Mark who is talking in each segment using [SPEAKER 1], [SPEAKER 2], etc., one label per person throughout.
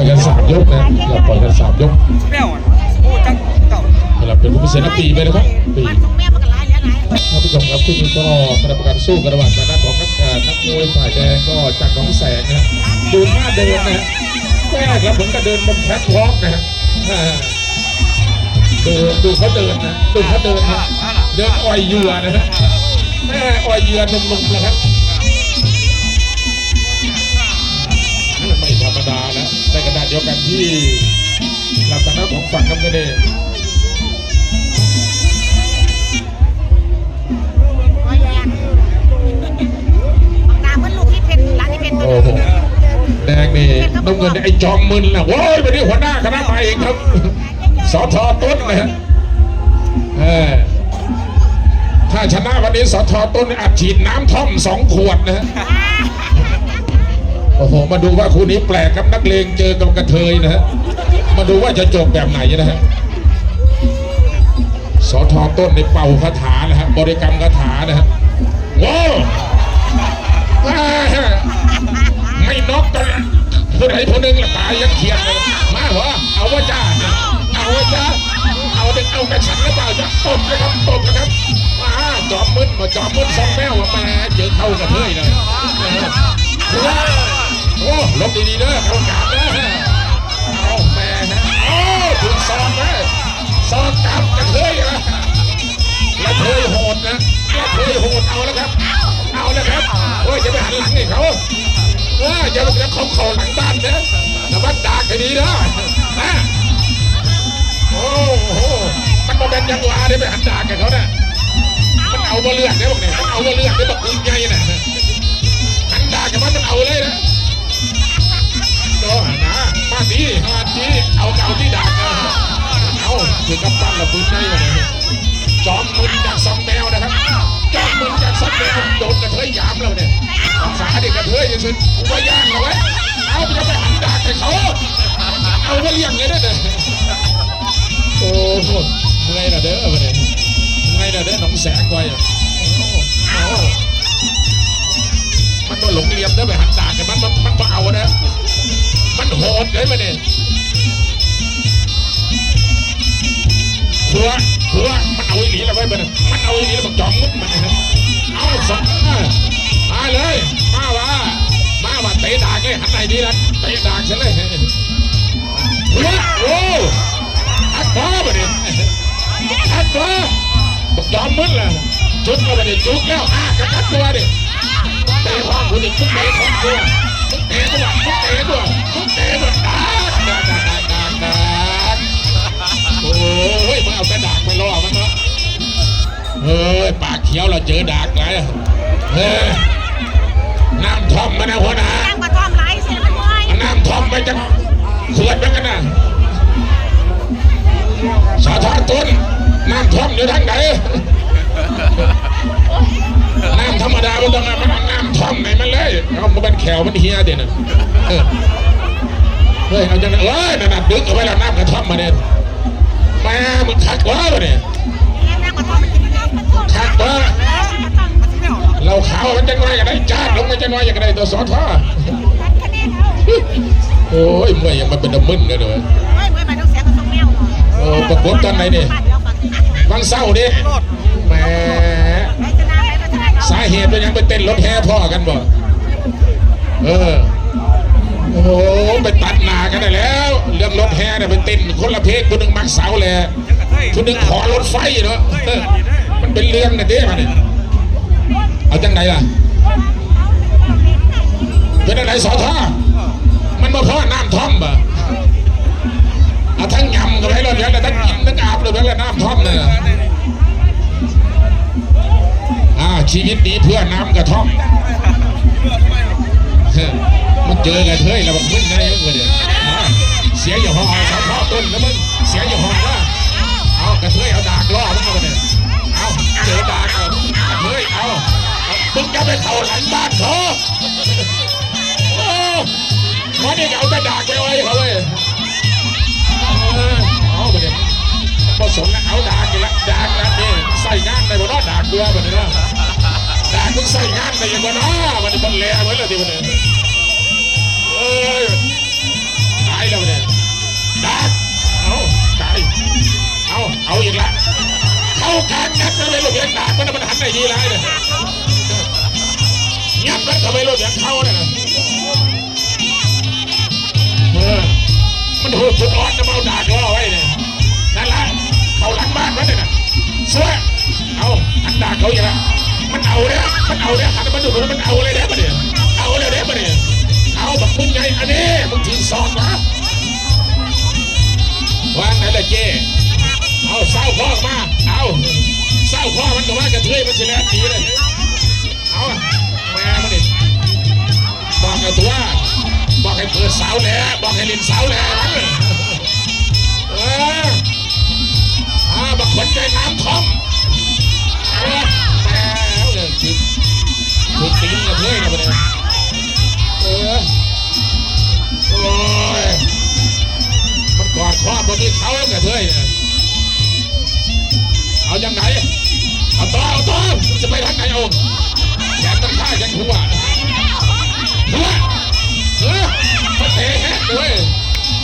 [SPEAKER 1] อยกันสามยกนะเราปล่อยกันสามยก
[SPEAKER 2] แมวอะโอ้จังเก่า
[SPEAKER 1] เราเป็นผู้พิเศษปีไปนะครับปี
[SPEAKER 3] มันส่งแม่มันก็หลายแล้วไหน
[SPEAKER 1] ท่านผู้ชมครับคู่นี้ก็คณะกรรมการสู้กันระหว่างทางด้านของนักเอ่อนักมวยฝ่ายแดงก็จากน้องแสงนะฮะดูท่าเดินนะฮะแม่ครับเหมือนกับเดินบนแคทวอล์กนะฮะอ่าดูดูเขาเดินนะดูเขาเดินนะเดินอ่อยเหยื่อนะฮะแม่อ่อยเหยื่อหนุ่มๆนะครับไม่ธรรมดานะ ในขณะเดียวกันที่หลักฐานของฝั่งน้ำเงินเอง
[SPEAKER 3] ก็แยกบักตาเพิ่นลูกที่เพชรร้านที่เพชร
[SPEAKER 1] โอ้โหแดงนี่น้ำเงินไอ้จอมมึนนะโว้ยวันนี้หัวหน้าคณะมาเองครับสอทอต้นนะฮะเออถ้าชนะวันนี้สอทอต้นอัดฉีดน้ำท่อมสองขวดนะฮะ โอ้โห มาดูว่าคู่นี้แปลกครับนักเลงเจอกับกระเทยนะฮะ มาดูว่าจะจบแบบไหนนะฮะสอทอต้นในเป่าคาถานะฮะบริกรรมคาถานะฮะว้าวไม่น็อกกันผู้ใดผู้หนึ่งละตายยังเขียนเลยมาเหรอเอาว่าจ้าเอาว่าจ้าเอาเด็กเอากระฉันหรือเปล่าจะตบนะครับตบนะครับมาจอมมึนมาจอมมึนสองแมวมาแหม่เจอเข้ากระเทยเลย โอ้ลบดีๆเด้อเขากาบเด้อเอาแม่นะโอ้ถูกซองนะซองกลับกระเทยนะกระเทยโหดนะกระเทยโหดเอาแล้วครับ เอาแล้วครับโอ้ยอย่าไปหันหลังให้เขาเอออย่าไปเขาเข่าหลังบ้านนะแต่ว่าดากให้ดีนะนะโอ้โหมันมาเป็นยังหวะได้ไปหันดากกับเขาเนี่ยมันเอามาเลือดได้บอกเนี่ยมันเอามาเลือดได้บอก เขาเอาไว้เลี้ยงเลยนะเนี่ยโอ้โหเมื่ะเด้อมาเนี่ยเมื่ะเด้อหนองแสงไว้อะโอ้โหมันมาหลงเลียมเด้อไปหันดากกันมันมันมันมาเอานะมันโหดเลยมาเนี่ยเพื่อเพื่อมันเอาอีหลีแล้วไว้มันมันเอาอีหลีแล้วมันจอมมุดมันนะเอาสองมาเลยมาว่ามาว่า เตะดากเลยหันไหนดีละเตะดากฉันเลยเพื่อโอ้อัดฟ้าไปดิอัดฟ้าบอกยอมมึนเลยจุดก็ไปดิจุกแล้วอะกระตัดตัวดิเตะท้องกูดิทุกเตะท้องกูทุกเตะตัวทุกเตะตัวทุกเตะตัวดากดากดากดากดากดโอ้ยมึงเอาแต่ดากไปล่อมันเนาะเฮ้ยปากเขียวเราเจอดากไรเฮ้ย
[SPEAKER 3] สา
[SPEAKER 1] ธารต้นน้ำท่อมอยู่ทางไหนน้ำธรรมดาไม่ต้องเอามันเอาน้ำท่อมไหนมันเลยเอามาเป็นแขวมันเฮียเด่นนะเออเฮ้ยเอาจังนะเอ้ยนั่นน่ะดึกเอาไว้แล้วน้ำกระท่อมมาเนี่ยแม่มึงขัดวะวะเนี่ย
[SPEAKER 3] ตั้งกระท่อมมันกินมันเอากระท่อม
[SPEAKER 1] ขัดวะ
[SPEAKER 3] กระท่อมมันแมว
[SPEAKER 1] เราขาวมันจะน้อยกันได้จ้าดลงมันจะน้อยอย่างไรตัวสอทอ
[SPEAKER 3] คะแนนเอา
[SPEAKER 1] โอ้ยเมื่อยยังมาเป็นดมึนเลยเด้อ โอ้ประกบตอนไหนนี่
[SPEAKER 3] ยวัน
[SPEAKER 1] บางเศร้าดิแหมสาเหตุเป็นยังไปเต้นรถแห่พ่อกันบ่เออโอ้โหไปตัดหนากันได้แล้ว เรื่องรถแห่เนี่ยไปเต้นคนละเพลงคนหนึ่งมักเสาแหละ
[SPEAKER 2] ยังกระเทย
[SPEAKER 1] คนหนึ่งขอรถไฟเนาะมันเป็นเรื่องนะเด้มาเนี่ยเอาจังไหนล่ะเป็นอะไรสอท่อมันมาพ่อน้ำท่อมบ่ เอาทั้งยำกันไปเลยแล้วทั้งกินทั้งอาบเลยแล้วน้ำท่อมเนี่ยอ่าชีวิตดีเพื่อน้ำกระท่อมมันเจอกันเฮ้ยแล้วมันมึนไงมึงเนี่ยเสียอยู่ห้องสาวพ่อต้นแล้วมึงเสียอยู่ห้องว่าเอากระเทยเอาดากล่อมึงมาเนี่ยเอาเจอดากเอากระเทยเอามึงจะไปเข่าหลังบ้านเขาโอ้วันนี้เอาแต่ดากไปไว้เขาเลย เออเอาไปเลยผสมนะเอาดากอีกละดากละนี่ใส่งานในบ่เนาะดากกลัวบ่เนี่ยเนาะดากมึงใส่งานในบ่เนาะมันบ่แลเหมือนเลยที่บ่เนี่ยเอ้ยตายแล้วเนี่ยดากเอาตายเอาเอาอีกละเข้าการงัดเลยลูกเลี้ยงดากมันมันหันได้ดีหลายเลยงับแล้วทำไมลูกเลี้ยงเข้าเนี่ย มันหูจุดอ่อนจะมาเอาดากล่อไว้เนี่ยนั่นแหละเขาหลังบ้านมันเนี่ยนะสวยเอาหันดาเขาอย่างละมันเอาเนี่ยมันเอาเนี่ยหันมาดูมันมันเอาเลยเนี่ยมันเนี่ยเอาเลยเนี่ยมันเนี่ยเอาแบบมึงไงอันนี้มึงถือซองวะวางไหนละเจ้เอาเศร้าข้อมาเอาเศร้าข้อมันก็ว่ากระเทยมันสิแล้วตีเลยเอาแม่มันนี่บอกกับตัว เปิดเสาแหล้วบอกให้ลินเสาแหล้วเอออาบักขนใจน้ำท่อมเออแม่เนี่ยคือคือตีนกระเทยนะมันเนี่ยเออโอ้ยมันกอดครอบมันมีเขาแกระเทยเนี่ยเอายังไงเอาต่อเอาต่อจะไปทางไหนเอาแขนตั้งท่าแขนหัวหัว เลย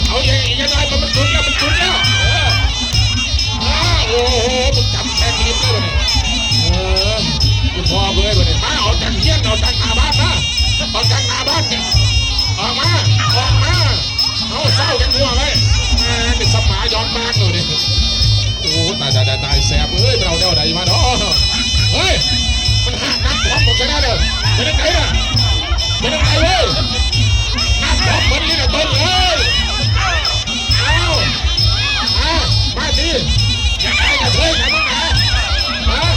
[SPEAKER 1] เอาอย่างอีกยังไงมันมันจุดแล้วมันจุดแล้วเออโอ้โหมึงจำแทงลิ้นเลยเนี่ยเออกูพอเลยเนี่ยมาออกจากเฮียนออกจากหน้าบ้านนะออกจากหน้าบ้านเนี่ยออกมาออกมาเอาเศร้ากันหัวไว้แม่งเป็นสมายย้อนมากเลยเนี่ยโอ้ตายตายตายตายแสบเอ้ยเราเดี๋ยวไหนมาเนาะเฮ้ยมันหักน้ำพร้อมหมดชนะเลยเป็นยังไงน่ะเป็นยังไงเว้ย มเหมือนนี่นะต้นเลยเอาเอามาดิอยากได้กระเทยนะมึงนะฮะ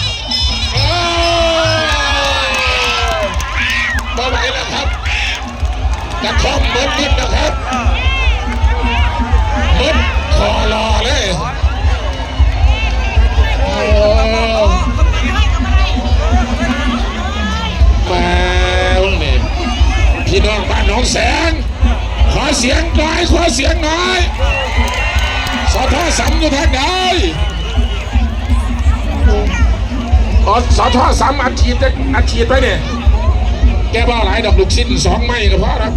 [SPEAKER 1] เออมาไหวแล้วครับกระท่อมเหมือนนิดนะครับเหมือนคอรอเลยโอ้ม่งนี่พี่น้องบ้านหนองแสงขอ เสียงหน่อยขอเสียงหน่อยสอทอสามอยู่ทางใดขอสอทอสามอัดฉีดจะอัดฉีดไปเนี่ยแกบ้าหลายดอกลูกชิ้นสองไม้ก็พอแล้ว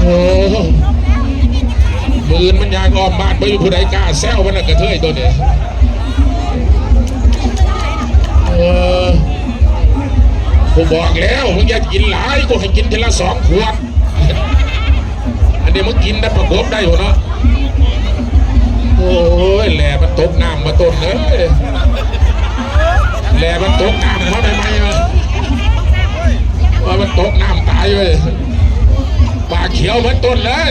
[SPEAKER 1] โอ้มือนมันยางออมบ้านไปอยู่ผู้ใดกล้าแซวมันน่ะกระเทยตัวเนี่ย ผมบอกแล้วมึงอย่ากินหลายกูให้กินทีละสองขวด อันนี้มึงกินได้ประกบได้อยู่เนาะโอ้ยแหล่มันตกน้ำมาต้นเลยแหล่มันตกน้ำมาใหม่ๆมาว่ามันตกน้ำตายเลยปากเขียวมือนต้นเลย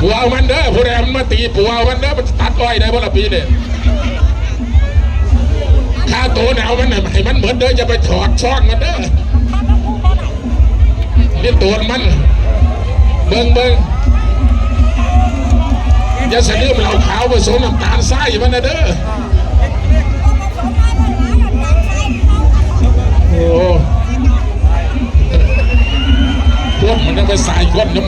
[SPEAKER 1] ปูเอามันเด้อผู้ใดมันมาตีปูเอามันเด้อมันตัดอ้อยได้บ่ละปีเนี่ย ค่าตัวหนาวมันน่ะให้มันเหมือนเด้ออย่าไปถอดช่องมันเด้อนี่ตัวมันเบิ่งเบิ่งอย่าส่เลือเหล้าขาวผสมน้ำตาลทรายมันนะเด้อโอ้พวกมันจะไปใส่ก้นจะมอนั่น
[SPEAKER 2] เ